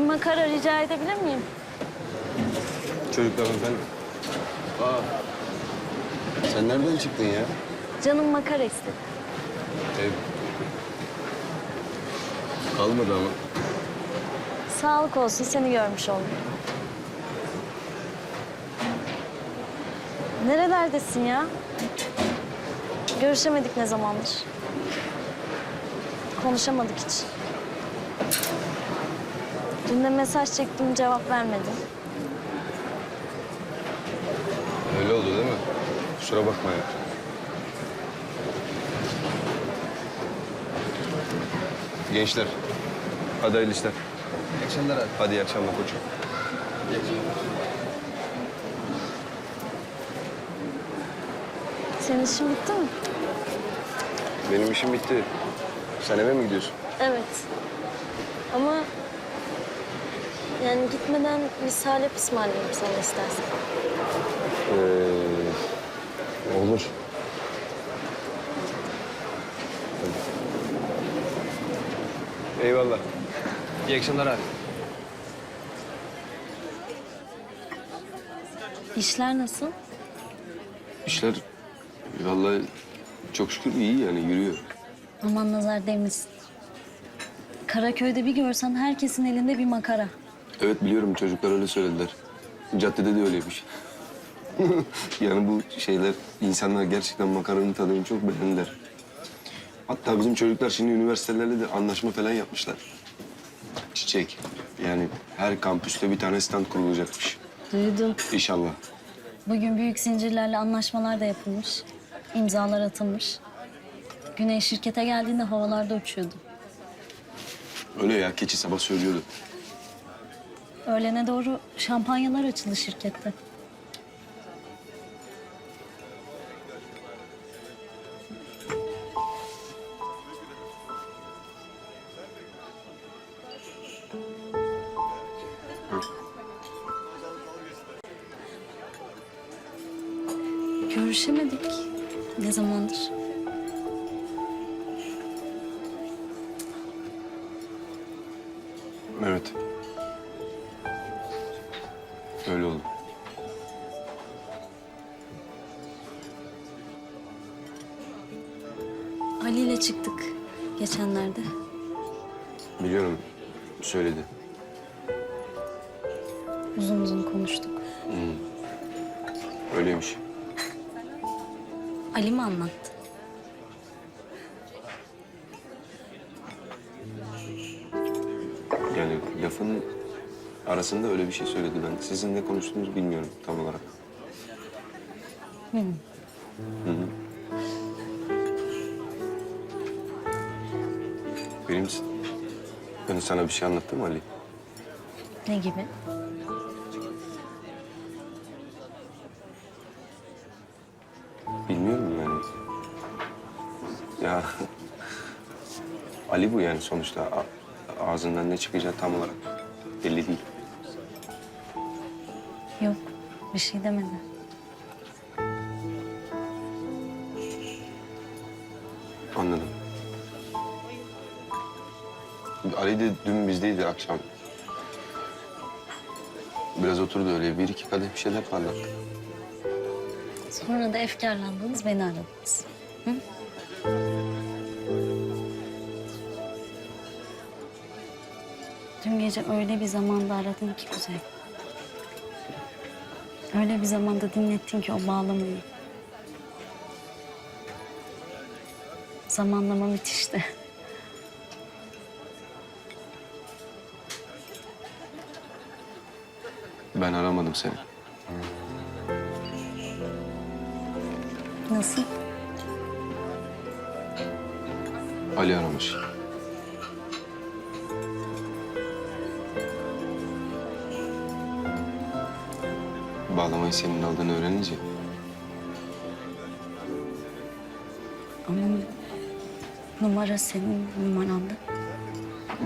Bir makara rica edebilir miyim? Çocuklar efendim. Aa. Sen nereden çıktın ya? Canım makara istedi. Ev. Kalmadı ama. Sağlık olsun seni görmüş oldum. Nerelerdesin ya? Görüşemedik ne zamandır. Konuşamadık hiç. Dün de mesaj çektim cevap vermedin. Öyle oldu değil mi? Kusura bakma ya. Gençler. Hadi hayırlı işler. İyi akşamlar abi. Hadi iyi akşamlar koçum. Senin işin bitti mi? Benim işim bitti. Sen eve mi gidiyorsun? Evet. Ama yani gitmeden bir salep ısmarlayayım sana istersen. Ee, olur. Eyvallah. İyi akşamlar abi. İşler nasıl? İşler vallahi çok şükür iyi yani yürüyor. Aman nazar değmesin. Karaköy'de bir görsen herkesin elinde bir makara. Evet biliyorum çocuklar öyle söylediler. Caddede de öyleymiş. yani bu şeyler insanlar gerçekten makaranın tadını çok beğendiler. Hatta bizim çocuklar şimdi üniversitelerle de anlaşma falan yapmışlar. Çiçek. Yani her kampüste bir tane stand kurulacakmış. Duydum. İnşallah. Bugün büyük zincirlerle anlaşmalar da yapılmış. İmzalar atılmış. Güney şirkete geldiğinde havalarda uçuyordu. Öyle ya keçi sabah söylüyordu. Öğlene doğru şampanyalar açıldı şirkette. Görüşemedik. Ne zamandır? Evet. İle çıktık geçenlerde. Biliyorum. Söyledi. Uzun uzun konuştuk. Öyleymiş. Ali mi anlattı? Yani lafın arasında öyle bir şey söyledi ben. Sizin ne konuştuğunuzu bilmiyorum tam olarak. Hı. Hı hı. Benim ben sana bir şey anlattım mı Ali? Ne gibi? Bilmiyorum yani. Ya Ali bu yani sonuçta A- ağzından ne çıkacağı tam olarak belli değil. Yok, bir şey demedi. Anladım. Ali de dün bizdeydi akşam. Biraz oturdu öyle bir iki kadeh bir şeyler parlattı. Sonra da efkarlandınız, beni aradınız. Hı? Dün gece öyle bir zamanda aradın ki Kuzey. Öyle bir zamanda dinlettin ki o bağlamayı. Zamanlama müthişti. Ben aramadım seni. Nasıl? Ali aramış. Bağlamayı senin aldığını öğrenince Ama numara senin numaranda.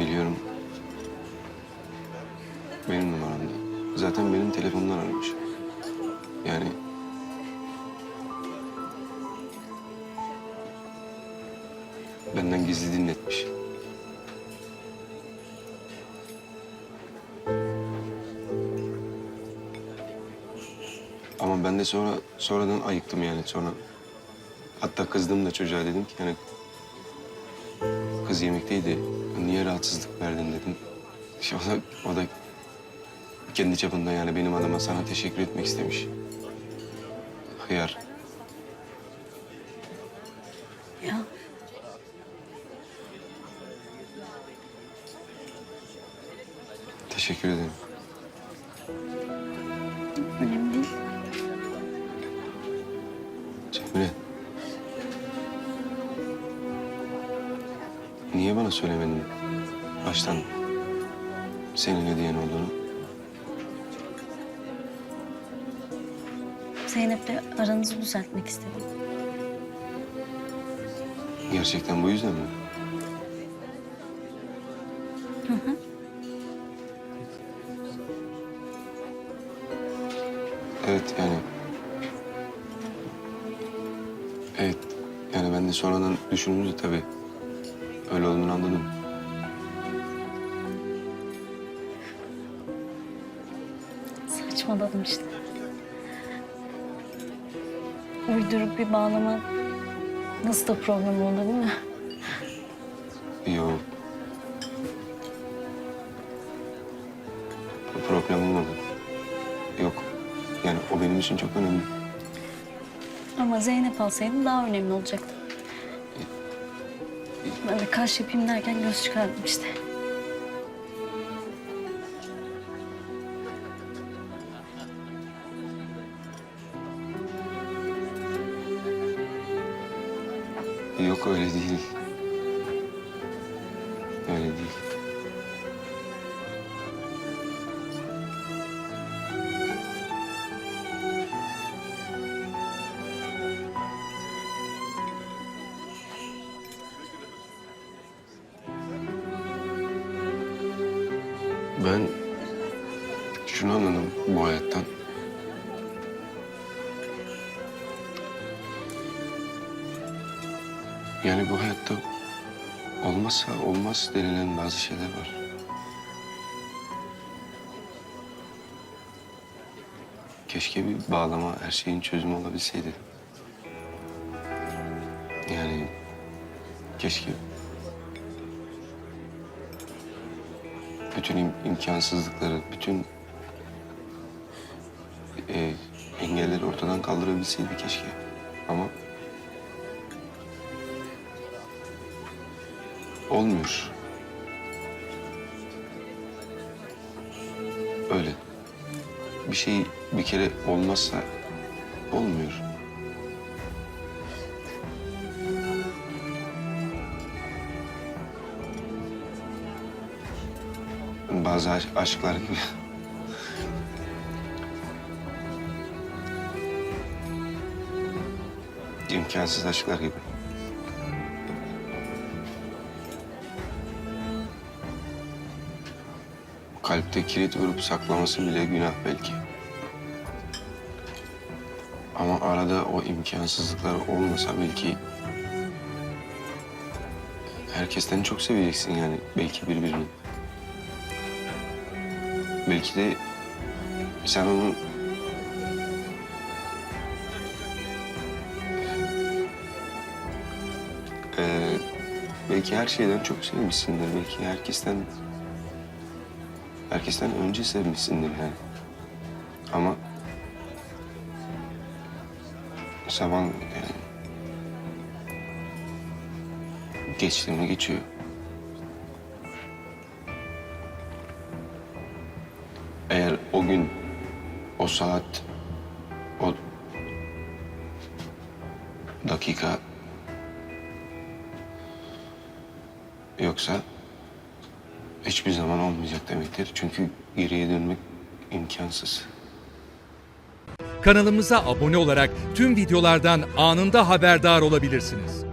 biliyorum. Benim numaramda. Zaten benim telefonumdan aramış. Yani... Benden gizli dinletmiş. Ama ben de sonra sonradan ayıktım yani sonra. Hatta kızdım da çocuğa dedim ki yani kız yemekteydi. Niye rahatsızlık verdin dedim. O da, o da kendi çapında yani benim adıma sana teşekkür etmek istemiş. Hıyar. Ya Teşekkür ederim. önemli değil. Cemre. Niye bana söylemedin baştan senin hediyen olduğunu? Zeynep'le aranızı düzeltmek istedim. Gerçekten bu yüzden mi? Evet yani. Evet yani ben de sonradan düşününce tabii öyle olduğunu anladım. Saçmaladım işte. Uydurup bir bağlama nasıl da problem oldu değil mi? Yok. Problem olmadı. Yok. Yani o benim için çok önemli. Ama Zeynep alsaydım daha önemli olacaktı. Ben de kaş yapayım derken göz çıkardım işte. Yok öyle değil. Öyle değil. Ben şunu anladım bu hayattan. Yani bu hayatta olmazsa olmaz denilen bazı şeyler var. Keşke bir bağlama her şeyin çözümü olabilseydi. Yani keşke bütün im- imkansızlıkları, bütün e, engelleri ortadan kaldırabilseydi keşke. Ama olmuyor. Öyle. Bir şey bir kere olmazsa olmuyor. Bazı aş- aşklar gibi. İmkansız aşklar gibi. Kalpte kilit vurup saklaması bile günah belki. Ama arada o imkansızlıklar olmasa belki... Herkesten çok seveceksin yani belki birbirini. Belki de sen onu... Ee, belki her şeyden çok sevmişsindir. Belki herkesten herkesten önce sevmişsindir yani. Ama zaman yani geçti mi geçiyor. Eğer o gün, o saat, o dakika yoksa hiçbir zaman olmayacak demektir. Çünkü geriye dönmek imkansız. Kanalımıza abone olarak tüm videolardan anında haberdar olabilirsiniz.